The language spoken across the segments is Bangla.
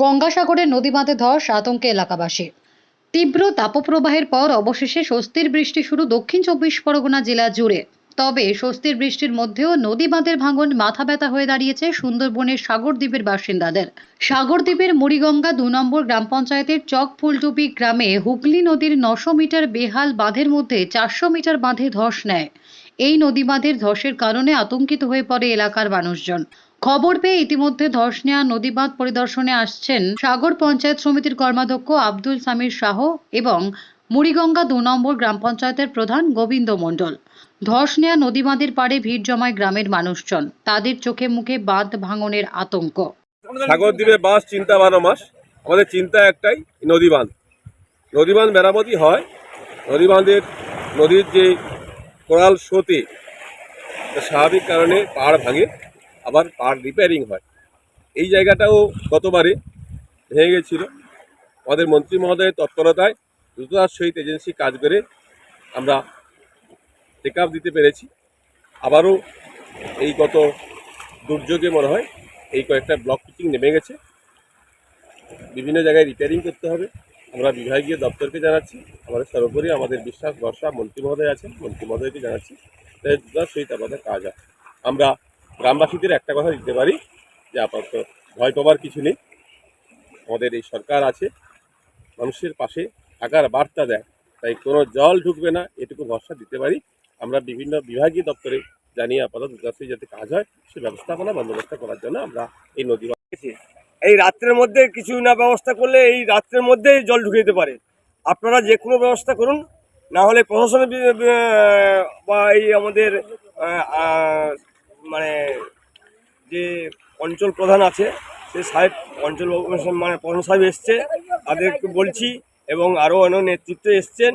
গঙ্গাসাগরের নদীবাঁধে ধস আতঙ্কে এলাকাবাসী। তীব্র তাপপ্রবাহের পর অবশেষে স্বস্তির বৃষ্টি শুরু দক্ষিণ চব্বিশ পরগনা জেলা জুড়ে। তবে স্বস্তির বৃষ্টির মধ্যেও নদী বাঁধের ভাঙন মাথা ব্যথা হয়ে দাঁড়িয়েছে সুন্দরবনের সাগরদ্বীপের বাসিন্দাদের। সাগরদ্বীপের মুড়িগঙ্গা দু নম্বর গ্রাম পঞ্চায়েতের চক ফুলটুপি গ্রামে হুগলি নদীর নশো মিটার বেহাল বাঁধের মধ্যে চারশো মিটার বাঁধে ধস নেয়। এই নদী বাঁধের ধসের কারণে আতঙ্কিত হয়ে পড়ে এলাকার মানুষজন। খবর পেয়ে ইতিমধ্যে নেওয়া নদী বাঁধ পরিদর্শনে আসছেন সাগর পঞ্চায়েত সমিতির কর্মাধ্যক্ষ আব্দুল সামির শাহ এবং মুড়িগঙ্গা দু নম্বর গ্রাম পঞ্চায়েতের প্রধান গোবিন্দ মণ্ডল। নেওয়া নদী বাঁধের পাড়ে ভিড় জমায় গ্রামের মানুষজন। তাদের চোখে মুখে বাঁধ ভাঙনের আতঙ্ক। সাগর দ্বীপে বাস চিন্তা বারো মাস। আমাদের চিন্তা একটাই নদী বাঁধ নদী বাঁধ মেরামতি হয়। নদী বাঁধের নদীর যে কোরাল স্রোতে স্বাভাবিক কারণে পাহাড় ভাঙে। আবার পার রিপেয়ারিং হয়। এই জায়গাটাও গতবারে ভেঙে গেছিল। আমাদের মন্ত্রী মহোদয়ের তৎপরতায় দ্রুততার সহিত এজেন্সি কাজ করে আমরা টেক দিতে পেরেছি। আবারও এই গত দুর্যোগে মনে হয় এই কয়েকটা ব্লক পিচিং নেমে গেছে। বিভিন্ন জায়গায় রিপেয়ারিং করতে হবে। আমরা বিভাগীয় দপ্তরকে জানাচ্ছি। আমাদের সর্বোপরি আমাদের বিশ্বাস, ভরসা মন্ত্রী মহোদয় আছেন। মন্ত্রী মহোদয়কে জানাচ্ছি। তাই দ্রুতার সহিত আমাদের কাজ হয় আমরা গ্রামবাসীদের একটা কথা দিতে পারি যে আপাতত ভয় পাবার কিছু নেই। আমাদের এই সরকার আছে, মানুষের পাশে থাকার বার্তা দেয়, তাই কোনো জল ঢুকবে না, এটুকু ভরসা দিতে পারি। আমরা বিভিন্ন বিভাগীয় দপ্তরে জানিয়ে আপাতত সহিত যাতে কাজ হয়, সে ব্যবস্থাপনা বন্দোবস্ত করার জন্য আমরা এই নদী। এই রাত্রের মধ্যে কিছু না ব্যবস্থা করলে এই রাত্রের মধ্যেই জল ঢুকে যেতে পারে। আপনারা যে কোনো ব্যবস্থা করুন, না হলে প্রশাসনের বি- এই আমাদের মানে যে অঞ্চল প্রধান আছে সে সাহেব অঞ্চল মানে প্রধান সাহেব এসছে তাদেরকে বলছি এবং আরও অনেক নেতৃত্ব এসছেন।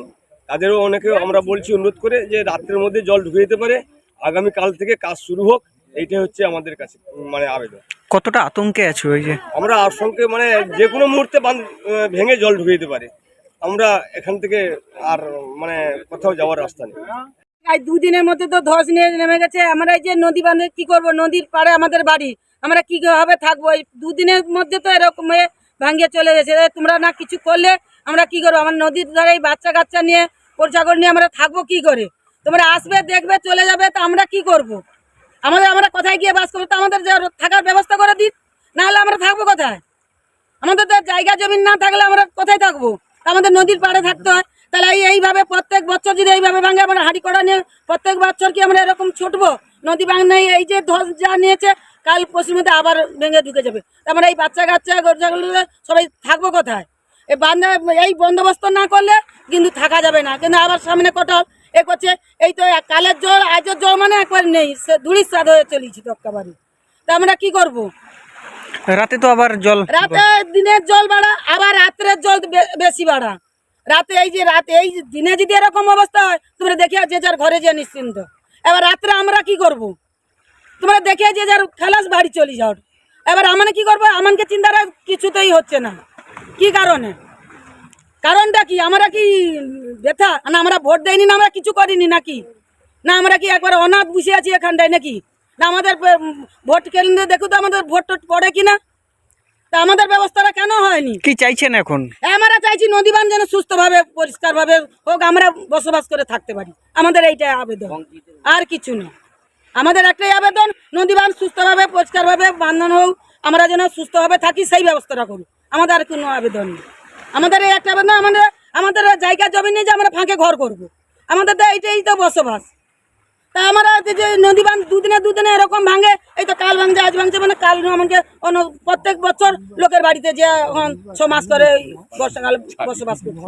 তাদেরও অনেকে আমরা বলছি অনুরোধ করে যে রাত্রের মধ্যে জল ঢুকে যেতে পারে। আগামীকাল থেকে কাজ শুরু হোক এইটাই হচ্ছে আমাদের কাছে মানে আবেদন। কতটা আতঙ্কে আছো ওই যে? আমরা আশঙ্কে মানে যে কোনো মুহূর্তে বাঁধ ভেঙে জল ঢুকে যেতে পারে। আমরা এখান থেকে আর মানে কোথাও যাওয়ার রাস্তা নেই। আজ দুদিনের মধ্যে তো ধস নিয়ে নেমে গেছে। আমরা এই যে নদী বাঁধে কি করব? নদীর পাড়ে আমাদের বাড়ি। আমরা কি ভাবে থাকব? এই দুদিনের মধ্যে তো এরকম ভাঙ্গিয়ে চলে গেছে। তোমরা না কিছু করলে আমরা কি করব? আমার নদীর ধারে এই বাচ্চা কাচ্চা নিয়ে পরিচাগর নিয়ে আমরা থাকব কি করে? তোমরা আসবে, দেখবে, চলে যাবে, তো আমরা কি করব। আমাদের, আমরা কোথায় গিয়ে বাস করব? তো আমাদের থাকার ব্যবস্থা করে দিন। নাহলে আমরা থাকব কোথায়? আমাদের তো জায়গা জমি না থাকলে আমরা কোথায় থাকব? আমাদের নদীর পাড়ে থাকতে হয়। তাহলে এই এইভাবে প্রত্যেক বছর যদি এইভাবে ভাঙে আমরা হাঁড়ি করা নিয়ে প্রত্যেক বছর কি আমরা এরকম ছুটবো? নদী ভাঙনে এই যে ধস যা নিয়েছে কাল পশ্চিম মধ্যে আবার ভেঙে ঢুকে যাবে। তারপরে এই বাচ্চা কাচ্চা গরজাগুলো সবাই থাকব কোথায়? এই বান্ধা এই বন্দোবস্ত না করলে কিন্তু থাকা যাবে না। কিন্তু আবার সামনে কোটাল এ করছে এই তো কালের জল আজের জল মানে একবার নেই সে ধুড়ির স্বাদ হয়ে চলেছি তক্কা বাড়ি তা আমরা কি করব? রাতে তো আবার জল রাতে দিনের জল বাড়া আবার রাত্রের জল বেশি বাড়া। রাতে এই যে রাতে, এই দিনে যদি এরকম অবস্থা হয়, তোমরা দেখে যে যার ঘরে যে নিশ্চিন্ত। এবার রাত্রে আমরা কি করব। তোমরা দেখে যে যার খালাস বাড়ি চলে যাও। এবার আমাকে কি করব? আমাকে চিন্তাটা কিছুতেই হচ্ছে না। কি কারণে? কারণটা কি? আমরা কি ব্যথা না, আমরা ভোট দেয়নি না, আমরা কিছু করিনি নাকি? না, আমরা কি একবার অনাথ বসে আছি এখানটায় নাকি? না, আমাদের ভোট কেন্দ্রে দেখো তো আমাদের ভোট টোট পড়ে কিনা? তা আমাদের ব্যবস্থাটা কেন হয়নি? কি চাইছেন এখন? আমরা চাইছি নদীবান যেন সুস্থভাবে পরিষ্কারভাবে হোক আমরা বসবাস করে থাকতে পারি। আমাদের এইটাই আবেদন। আর কিছু না। আমাদের একটাই আবেদন নদী নদীবান সুস্থভাবে পরিষ্কারভাবে বান্ধন হোক আমরা যেন সুস্থভাবে থাকি সেই ব্যবস্থাটা করুক। আমাদের আর কোনো আবেদন নেই। আমাদের এই একটা আবেদন আমাদের আমাদের জায়গা জমি নেই যে আমরা ফাঁকে ঘর করব। আমাদের তো এইটাই তো বসবাস। তা আমরা যে নদী বাঁধ দুদিনে দুদিনে এরকম ভাঙে, এই তো কাল ভাঙছে, আজ ভাঙছে মানে কাল আমাকে অন্য প্রত্যেক বছর লোকের বাড়িতে যে ছ মাস করে বর্ষাকাল বসবাস করছে।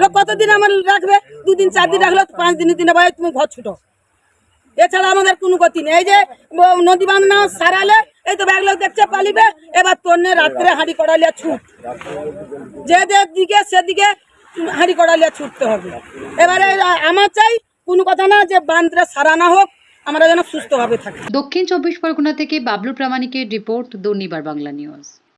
লোক কতদিন আমার রাখবে? দুদিন চার দিন রাখল পাঁচ দিন দিনে ভাই তুমি ঘর ছুটো। এছাড়া আমাদের কোনো গতি নেই। এই যে নদী বাঁধ না সারালে, এই তো ব্যাগ লোক দেখছে, পালিবে, এবার তোর নিয়ে রাত্রে হাঁড়ি কড়ালিয়া ছুট। যে যে দিকে, সেদিকে হাঁড়ি কড়ালিয়া ছুটতে হবে। এবারে আমার চাই কোনো কথা না যে বান্ধরা সারা না হোক, আমরা যেন সুস্থভাবে থাকি। দক্ষিণ চব্বিশ পরগনা থেকে বাবলু প্রামাণিকের রিপোর্ট দুর্নিবার বাংলা নিউজ।